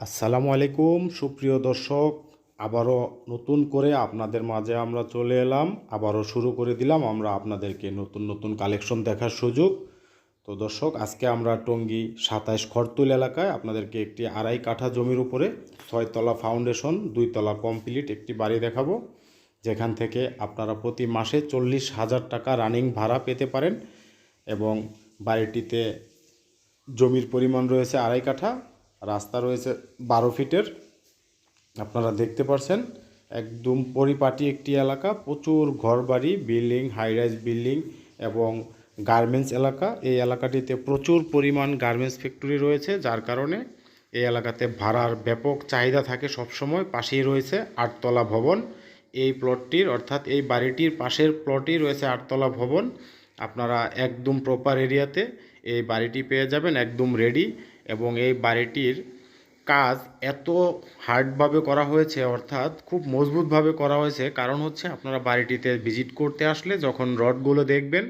আসসালামু আলাইকুম, সুপ্রিয় দর্শক। আবারও নতুন করে আপনাদের মাঝে আমরা চলে এলাম। আবারও শুরু করে দিলাম আমরা আপনাদেরকে নতুন নতুন কালেকশন দেখার সুযোগ। তো দর্শক, আজকে আমরা টঙ্গী সাতাইশ খড়তুল এলাকায় আপনাদেরকে একটি আড়াই কাঠা জমির উপরে ছয়তলা ফাউন্ডেশন, দুইতলা কমপ্লিট একটি বাড়ি দেখাবো। যেখান থেকে আপনারা প্রতি মাসে চল্লিশ হাজার টাকা রানিং ভাড়া পেতে পারেন এবং বাড়িটিতে জমির পরিমাণ রয়েছে আড়াই কাঠা। রাস্তা রয়েছে বারো ফিটের। আপনারা দেখতে পারছেন, একদম পরিপাটি একটি এলাকা, প্রচুর ঘরবাড়ি, বিল্ডিং হাইরাইজ বিল্ডিং এবং গার্মেন্টস এলাকা। এই এলাকাটিতে প্রচুর পরিমাণ গার্মেন্টস ফ্যাক্টরি রয়েছে, যার কারণে এই এলাকাতে ভাড়ার ব্যাপক চাহিদা থাকে সবসময়। পাশেই রয়েছে আটতলা ভবন। এই প্লটটির অর্থাৎ এই বাড়িটির পাশের প্লটই রয়েছে আটতলা ভবন। আপনারা একদম প্রপার এরিয়াতে এই বাড়িটি পেয়ে যাবেন, একদম রেডি এবং এই বাড়িটির কাজ এত হার্ডভাবে করা হয়েছে, অর্থাৎ খুব মজবুতভাবে করা হয়েছে। কারণ হচ্ছে আপনারা বাড়িটিতে ভিজিট করতে আসলে যখন রডগুলো দেখবেন,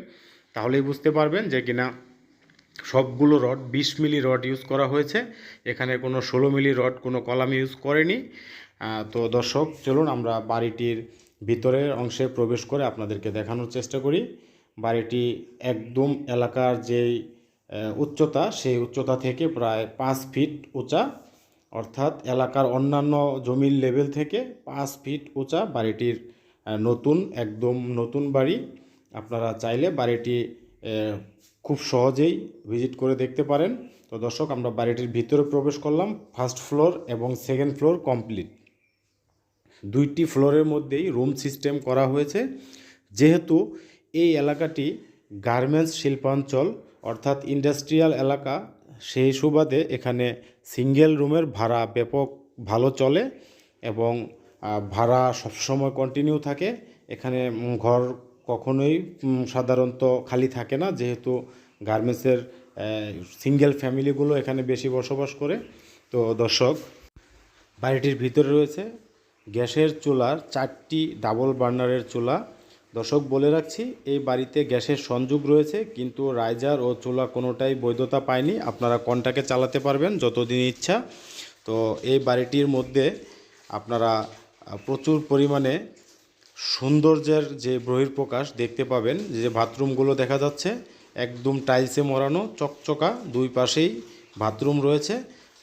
তাহলেই বুঝতে পারবেন যে কিনা সবগুলো রড, বিশ মিলি রড ইউজ করা হয়েছে। এখানে কোনো ষোলো মিলি রড, কোনো কলাম ইউজ করেনি। তো দর্শক, চলুন আমরা বাড়িটির ভিতরের অংশে প্রবেশ করে আপনাদেরকে দেখানোর চেষ্টা করি। বাড়িটি একদম এলাকার যেই উচ্চতা, সেই উচ্চতা থেকে প্রায় পাঁচ ফিট উঁচা, অর্থাৎ এলাকার অন্যান্য জমির লেভেল থেকে পাঁচ ফিট উঁচা বাড়িটির নতুন, একদম নতুন বাড়ি। আপনারা চাইলে বাড়িটি খুব সহজেই ভিজিট করে দেখতে পারেন। তো দর্শক, আমরা বাড়িটির ভিতরে প্রবেশ করলাম, ফার্স্ট ফ্লোর এবং সেকেন্ড ফ্লোর কমপ্লিট। দুইটি ফ্লোরের মধ্যেই রুম সিস্টেম করা হয়েছে। যেহেতু এই এলাকাটি গার্মেন্টস শিল্পাঞ্চল অর্থাৎ ইন্ডাস্ট্রিয়াল এলাকা, সেই সুবাদে এখানে সিঙ্গেল রুমের ভাড়া ব্যাপক ভালো চলে এবং ভাড়া সবসময় কন্টিনিউ থাকে। এখানে ঘর কখনোই সাধারণত খালি থাকে না, যেহেতু গার্মেন্টসের সিঙ্গেল ফ্যামিলিগুলো এখানে বেশি বসবাস করে। তো দর্শক, বাড়িটির ভিতরে রয়েছে গ্যাসের চুলার চারটি ডাবল বার্নারের চুলা। দর্শক, বলে রাখছি, এই বাড়িতে গ্যাসের সংযোগ রয়েছে, কিন্তু রাইজার ও চুলা কোনোটাই বৈধতা পায়নি। আপনারা কন্টাকে চালাতে পারবেন যতদিন ইচ্ছা। তো এই বাড়িটির মধ্যে আপনারা প্রচুর পরিমাণে সৌন্দর্যের যে বহির্প্রকাশ দেখতে পাবেন, যে বাথরুমগুলো দেখা যাচ্ছে, একদম টাইলসে মরানো চকচকা, দুই পাশেই বাথরুম রয়েছে।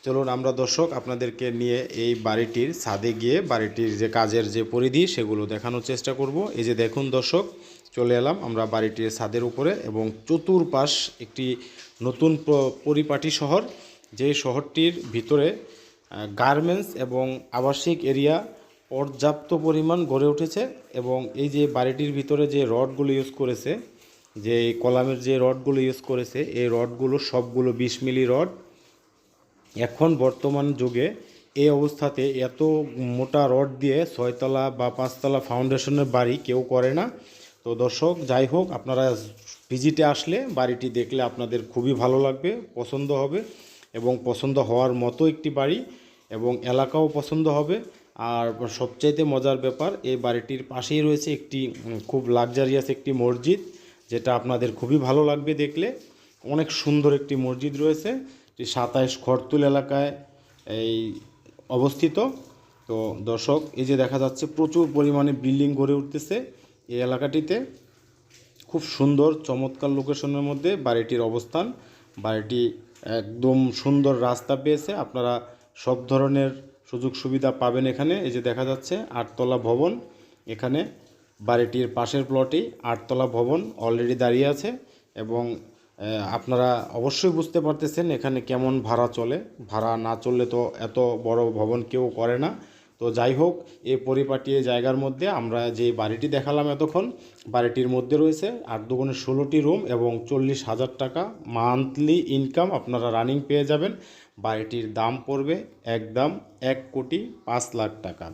চলুন আমরা দর্শক আপনাদেরকে নিয়ে এই বাড়িটির ছাদে গিয়ে বাড়িটির যে কাজের যে পরিধি সেগুলো দেখানোর চেষ্টা করব। এই যে দেখুন দর্শক, চলে এলাম আমরা বাড়িটির ছাদের উপরে এবং চতুর্পাশ একটি নতুন পরিপাটি শহর। যে শহরটির ভিতরে গার্মেন্টস এবং আবাসিক এরিয়া পর্যাপ্ত পরিমাণ গড়ে উঠেছে এবং এই যে বাড়িটির ভিতরে যে রডগুলো ইউজ করেছে, যে কলামের যে রডগুলো ইউজ করেছে, এই রডগুলো সবগুলো বিশ মিলি রড এখন বর্তমান যুগে এই অবস্থাতে এত মোটা রড দিয়ে ছয়তলা বা পাঁচতলা ফাউন্ডেশনের বাড়ি কেউ করে না। তো দর্শক, যাই হোক, আপনারা ভিজিটে আসলে বাড়িটি দেখলে আপনাদের খুবই ভালো লাগবে, পছন্দ হবে এবং পছন্দ হওয়ার মতো একটি বাড়ি এবং এলাকাও পছন্দ হবে। আর সবচাইতে মজার ব্যাপার, এই বাড়িটির পাশেই রয়েছে একটি খুব লাক্সারিয়াস একটি মসজিদ, যেটা আপনাদের খুবই ভালো লাগবে দেখলে। অনেক সুন্দর একটি মসজিদ রয়েছে। সাতাইশ খড়তুল এলাকায় এই অবস্থিত। তো দর্শক, এই যে দেখা যাচ্ছে প্রচুর পরিমাণে বিল্ডিং গড়ে উঠতেছে এই এলাকাটিতে। খুব সুন্দর, চমৎকার লোকেশনের মধ্যে বাড়িটির অবস্থান। বাড়িটি একদম সুন্দর রাস্তা পেয়েছে। আপনারা সব ধরনের সুযোগ সুবিধা পাবেন এখানে। এই যে দেখা যাচ্ছে আটতলা ভবন, এখানে বাড়িটির পাশের প্লটেই আটতলা ভবন অলরেডি দাঁড়িয়ে আছে এবং আপনারা অবশ্যই বুঝতে পারতেছেন এখানে কেমন ভাড়া চলে। ভাড়া না চললে তো এত বড় ভবন কেউ করে না। তো যাই হোক এই পরিপাটি জায়গার মধ্যে আমরা যে বাড়িটি দেখালাম এতক্ষণ, বাড়িটির মধ্যে রয়েছে আট দুগুণে ষোলোটি রুম এবং চল্লিশ হাজার টাকা মান্থলি ইনকাম আপনারা রানিং পেয়ে যাবেন। বাড়িটির দাম পড়বে একদম এক কোটি পাঁচ লাখ টাকা।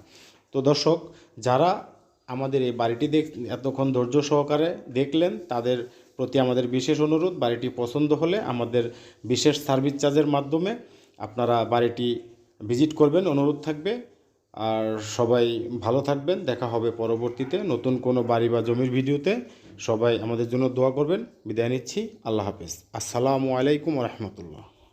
তো দর্শক, যারা আমাদের এই বাড়িটি দেখ, এতক্ষণ ধৈর্য সহকারে দেখলেন, তাদের প্রতি আমাদের বিশেষ অনুরোধ, বাড়িটি পছন্দ হলে আমাদের বিশেষ সার্ভিস চার্জের মাধ্যমে আপনারা বাড়িটি ভিজিট করবেন, অনুরোধ থাকবে। আর সবাই ভালো থাকবেন, দেখা হবে পরবর্তীতে নতুন কোনো বাড়ি বা জমির ভিডিওতে। সবাই আমাদের জন্য দোয়া করবেন। বিদায় নিচ্ছি। আল্লাহ হাফেজ। আসসালামু আলাইকুম রহমতুল্লাহ।